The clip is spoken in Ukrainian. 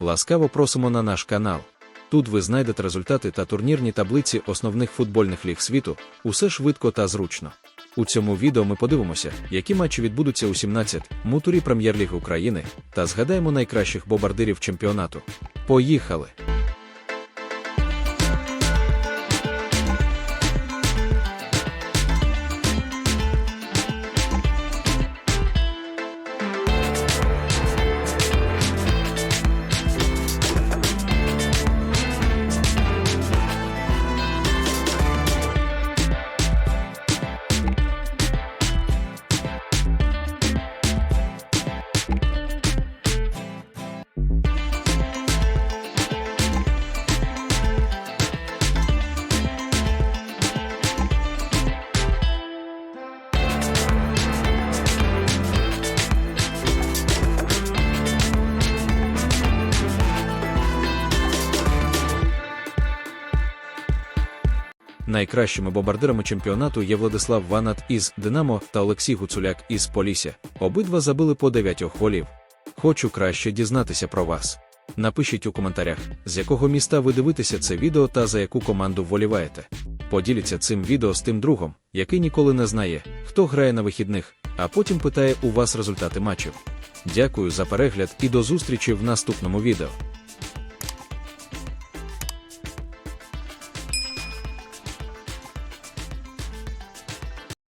Ласкаво просимо на наш канал. Тут ви знайдете результати та турнірні таблиці основних футбольних ліг світу, усе швидко та зручно. У цьому відео ми подивимося, які матчі відбудуться у 17 му турі прем'єр-ліг України та згадаємо найкращих бомбардирів чемпіонату. Поїхали! Найкращими бомбардирами чемпіонату є Владислав Ванат із Динамо та Олексій Гуцуляк із Полісся. Обидва забили по 9 голів. Хочу краще дізнатися про вас. Напишіть у коментарях, з якого міста ви дивитеся це відео та за яку команду вболіваєте. Поділіться цим відео з тим другом, який ніколи не знає, хто грає на вихідних, а потім питає у вас результати матчів. Дякую за перегляд і до зустрічі в наступному відео.